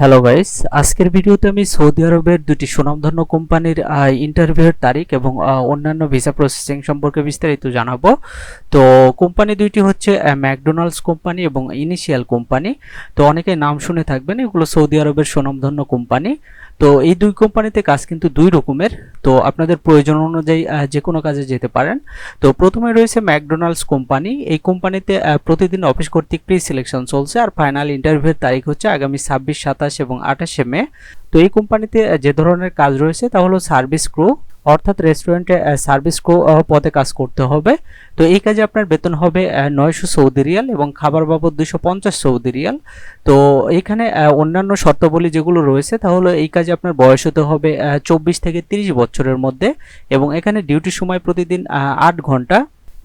Hello guys আজকের ভিডিওতে আমি সৌদি আরবের দুটি সুনামধন্য কোম্পানির ইন্টারভিউয়ের তারিখ এবং অন্যান্য ভিসা প্রসেসিং সম্পর্কে বিস্তারিত জানাব। তো কোম্পানি দুইটি হচ্ছে ম্যাকডোনাল্ডস কোম্পানি এবং ইনিশিয়াল কোম্পানি। তো অনেকে নাম শুনে থাকবেন, এগুলো সৌদি আরবের সুনামধন্য কোম্পানি। তো এই দুই কোম্পানিতে কাজ কিন্তু দুই রকমের। তো আপনাদের প্রয়োজন অনুযায়ী যে কোনো কাজে যেতে পারেন। তো প্রথমে রয়েছে ম্যাকডোনাল্ডস কোম্পানি। এই কোম্পানিতে প্রতিদিন অফিস কর্তৃক প্রি সিলেকশন চলছে। আর ফাইনাল ইন্টারভিউর তারিখ হচ্ছে আগামী ছাব্বিশ সাতাশ এবং আঠাশে মে। তো এই কোম্পানিতে যে ধরনের কাজ রয়েছে তা হলো সার্ভিস ক্রু, অর্থাৎ রেস্টুরেন্টে সার্ভিস ক্রু পদে কাজ করতে হবে। তো এই কাজে আপনার বেতন হবে নয়শো সৌদি রিয়াল এবং খাবার বাবদ দুশো পঞ্চাশ সৌদি রিয়াল। তো এখানে অন্যান্য শর্তাবলী যেগুলো রয়েছে তাহলে এই কাজে আপনার বয়স হতে হবে চব্বিশ থেকে তিরিশ বছরের মধ্যে এবং এখানে ডিউটির সময় প্রতিদিন আট ঘণ্টা।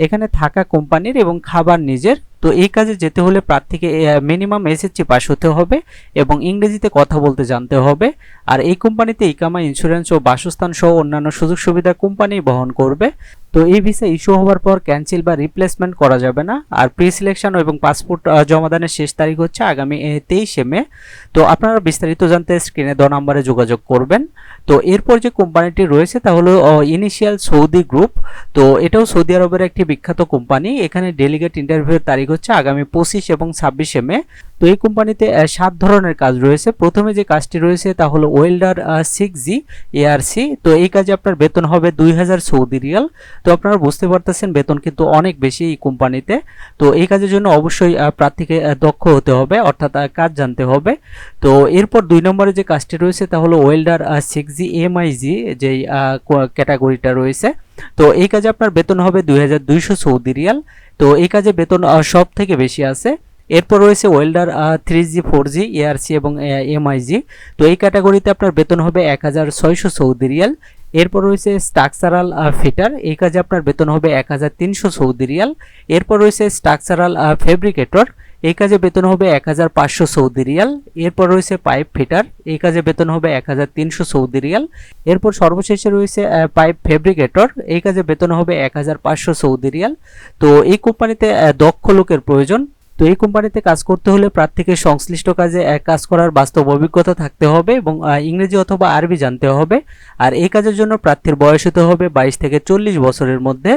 এখানে থাকা কোম্পানির এবং খাবার নিজের তো এই কাজে যেতে হলে প্রার্থীকে মিনিমাম এসএসসি পাস হতে হবে এবং ইংরেজিতে কথা বলতে জানতে হবে। আর এই কোম্পানিতে ইকামা ইন্স্যুরেন্স ও বাসস্থান সহ অন্যান্য সুযোগ সুবিধা কোম্পানি বহন করবে। তো এই ভিসা ইস্যু হওয়ার পর ক্যান্সেল বা রিপ্লেসমেন্ট করা যাবে না। আর প্রি সিলেকশন এবং পাসপোর্ট জমাদানের শেষ তারিখ হচ্ছে আগামী তেইশে মে। তো আপনারা বিস্তারিত জানতে স্ক্রিনে দেওয়া নাম্বারে যোগাযোগ করবেন। তো এরপর যে কোম্পানিটি রয়েছে তা হলো ইনিশিয়াল সৌদি গ্রুপ তো এটাও সৌদি আরবের একটি বিখ্যাত কোম্পানি এখানে ডেলিগেট ইন্টারভিউর তারিখ হচ্ছে আগামী পঁচিশ এবং ছাব্বিশে মে। তো এই কোম্পানিতে সাত ধরনের কাজ রয়েছে। প্রথমে যে কাজটি রয়েছে তা হলো ওয়েল্ডার সিক্স জি এআরসি তো এই কাজে আপনার বেতন হবে দুই হাজার সৌদি রিয়াল। তো আপনারা বুঝতে পারতেছেন, বেতন কিন্তু অনেক বেশি এই কোম্পানিতে। তো এই কাজের জন্য অবশ্যই প্রার্থীকে দক্ষ হতে হবে, অর্থাৎ কাজ জানতে হবে। তো এরপর দুই নম্বরে যে কাজটি রয়েছে তা হলো ওয়েল্ডার সিক্স জি এমআইজি যেই ক্যাটাগরিটা রয়েছে। তো এই কাজে আপনার বেতন হবে দুই রিয়াল। তো এই কাজে বেতন সব থেকে বেশি আছে। এরপর রয়েছে welder three G four G ARC এবং এমআইজি তো এই ক্যাটাগরিতে আপনার বেতন হবে এক হাজার ছয়শো সৌদি রিয়াল। এরপর রয়েছে স্ট্রাকচারাল ফিটার এই কাজে আপনার বেতন হবে এক হাজার তিনশো সৌদি রিয়াল। এরপর রয়েছে স্ট্রাকচারাল ফেব্রিকেটর এই কাজে বেতন হবে এক হাজার পাঁচশো সৌদি রিয়াল। এরপর রয়েছে পাইপ ফিটার এই কাজে বেতন হবে এক হাজার তিনশো সৌদি রিয়াল। এরপর সর্বশেষে রয়েছে পাইপ ফেব্রিকেটর এই কাজে বেতন হবে এক হাজার পাঁচশো সৌদি রিয়াল। তো এই কোম্পানিতে দক্ষ লোকের প্রয়োজন। তো এই কোম্পানিতে কাজ করতে হলে প্রার্থীকে সংশ্লিষ্ট কাজে এক কাজ করার বাস্তব অভিজ্ঞতা থাকতে হবে এবং ইংরেজি অথবা আরবি জানতে হবে। আর এই কাজের জন্য প্রার্থীর বয়স হতে হবে বাইশ থেকে চল্লিশ বছরের মধ্যে।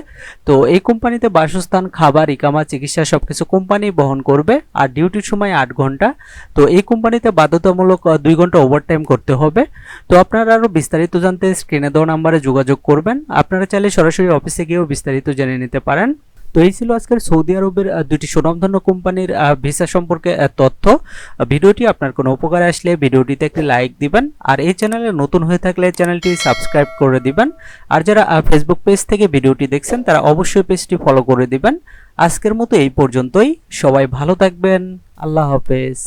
তো এই কোম্পানিতে বাসস্থান, খাবার, ইকামা, চিকিৎসা সব কিছু কোম্পানি বহন করবে আর ডিউটির সময় আট ঘণ্টা। তো এই কোম্পানিতে বাধ্যতামূলক দুই ঘণ্টা ওভারটাইম করতে হবে। তো আপনারা আরও বিস্তারিত জানতে স্ক্রিনে দেওয়া নাম্বারে যোগাযোগ করবেন। আপনারা চাইলে সরাসরি অফিসে গিয়েও বিস্তারিত জেনে নিতে পারেন। তো এই ছিল আজকের সৌদি আরবের দুটি সুনামধন্য কোম্পানির ভিসা সম্পর্কে তথ্য। ভিডিওটি আপনার কোনো উপকারে আসলে ভিডিওটিতে একটি লাইক দিবেন, আর এই চ্যানেলে নতুন হয়ে থাকলে চ্যানেলটি সাবস্ক্রাইব করে দিবেন। আর যারা ফেসবুক পেজ থেকে ভিডিওটি দেখছেন, তারা অবশ্যই পেজটি ফলো করে দিবেন। আজকের মতো এই পর্যন্তই। সবাই ভালো থাকবেন। আল্লাহ হাফেজ।